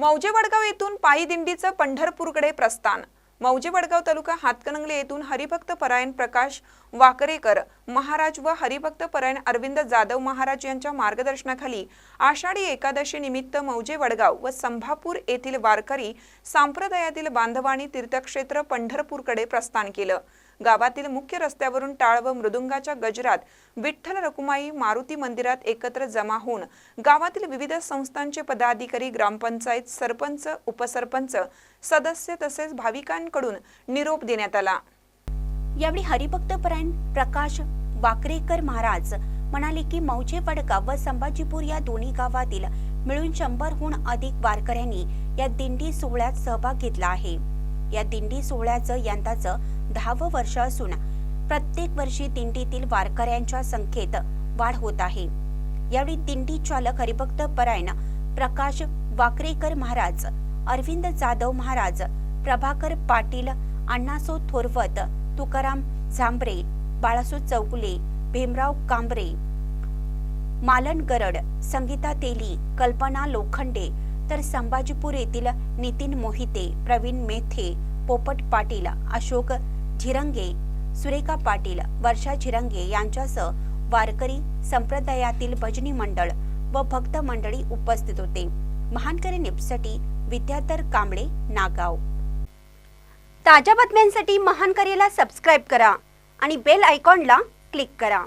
मौजे वडगाव येथून पायी दिंडीचं पंढरपूरकडे प्रस्थान. मौजे वडगाव तालुका हातकणंगले येथून हरिभक्त परायण प्रकाश वाकरेकर महाराज व हरिभक्त परायण अरविंद जाधव महाराज यांच्या मार्गदर्शनाखाली आषाढी एकादशी निमित्त मौजे वडगाव व संभापूर येथील वारकरी संप्रदायातील बांधवांनी तीर्थक्षेत्र पंढरपूरकडे प्रस्थान केलं. गावातील मुख्य रस्त्यावरून टाळ व मृदुंगाच्या गजरात विठ्ठल रकुमाई मारुती मंदिरात एकत्र जमा होऊन गावातील विविध संस्थांचे पदाधिकारी ग्रामपंचायत सरपंच उपसरपंच सदस्य तसेच भाविकांकडून निरोप देण्यात आला. यावेळी हरिभक्तपरायण प्रकाश वाकरेकर महाराज म्हणाले की मौजे वडगाव व संभाजीपूर या दोन्ही गावातील मिळून शंभरहून अधिक वारकऱ्यांनी या दिंडी सोहळ्यात सहभाग घेतला आहे. या दिंडी सोहळ्याचं यंदाचं दहावं वर्ष असून प्रत्येक वर्षी दिंडीतील वारकऱ्यांच्या संख्येत वाढ होत आहे. यावेळी दिंडी चालक हरिभक्त परायण प्रकाश वाकरेकर महाराज अरविंद जाधव महाराज प्रभाकर पाटील अण्णासो थोरवत तुकाराम झांबरे बाळासो चौगुले भीमराव कांबरे मालन गरड संगीता तेली कल्पना लोखंडे तर संभाजीपूर येथील नितीन मोहिते प्रवीण मेथे पोपट पाटील अशोक झिरंगे सुरेखा पाटील वर्षा झिरंगे यांच्यासह वारकरी संप्रदायातील भजनी मंडळ व भक्त मंडळी उपस्थित होते. महानकरी निपसाठी विद्याधर कांबळे नागाव. ताज्या बातम्यांसाठी महानकरीला सबस्क्राईब करा आणि बेल आयकॉनला क्लिक करा.